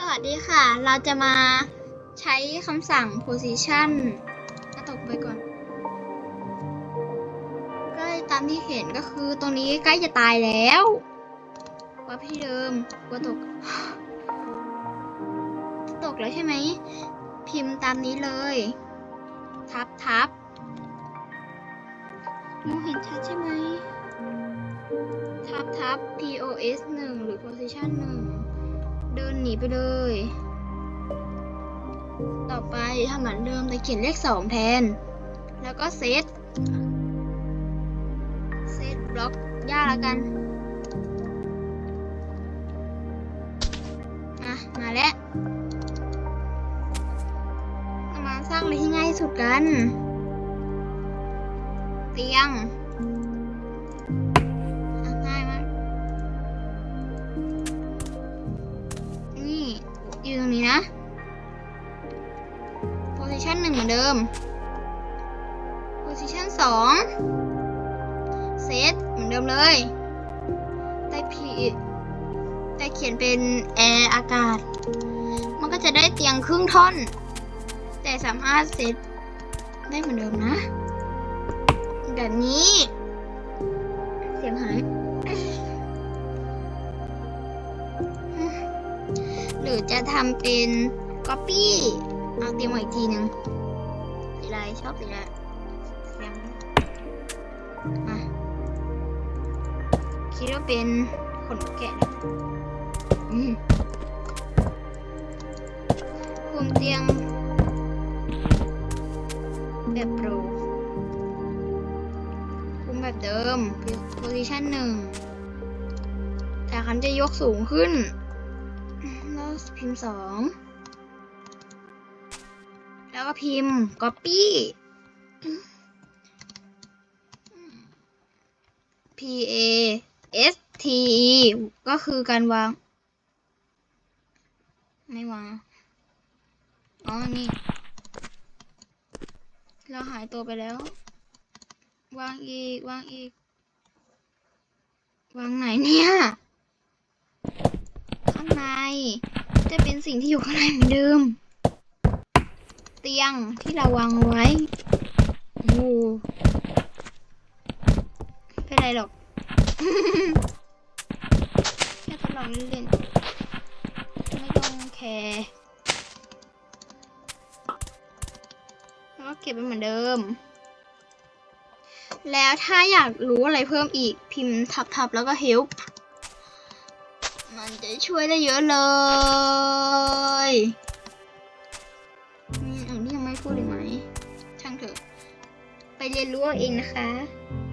สวัสดีค่ะ เราจะมาใช้คำสั่ง position ก็ตกไปก่อน ก็ตามที่เห็นก็คือตรงนี้ใกล้จะตายแล้ววับที่เดิมกลัวตก ตกแล้วใช่ไหม พิมพ์ตามนี้เลย ทับทับมองเห็นชัดใช่ไหม ทับทับ POS 1 หรือ position 1 เดินหนีไปเลย ต่อไปทำเหมือนเดิมแต่เขียนเลข2แทน แล้วก็เซต เซตบล็อกย่าละกันอะมาแล้วมาสร้างอะไรที่ง่ายที่สุดกัน เตียง position หนึ่งเหมือนเดิม position สอง set เหมือนเดิมเลยแต่พีแต่เขียนเป็นแอร์อากาศ มันก็จะได้เตียงครึ่งท่อน แต่สามารถเซตได้เหมือนเดิมนะ แบบนี้ เสียงหายหรือจะทำเป็น copy เอาเตรียมไว้อีกทีหนึ่งสีอะไรชอบสีอะไรเสียงอะคิดว่าเป็นขนแกะอืมคุมเตียง แบบโปรคุมแบบเดิม position หนึ่งแต่คันจะยกสูงขึ้น แล้วพิมพ์สอง แล้วก็พิมพ์ copy P A S T E ก็คือการวาง ไม่วาง อ๋อ นี่ เราหายตัวไปแล้ว วางอีก วางอีก วางไหนเนี่ย ข้างใน จะเป็นสิ่งที่อยู่ข้างในเหมือนเดิม ตียงที่เราวางเอาไว้โอ้โหไม่เป็นไรหรอก แค่ทดลองเล่นๆไม่ต้องแคร์แล้วก็เก็บไว้เหมือนเดิม แล้วถ้าอยากรู้อะไรเพิ่มอีกพิมพ์ทับๆแล้วก็ help มันจะช่วยได้เยอะเลย พูดเลยไหมช่างเถอะ ไปเรียนรู้เอาเองนะคะ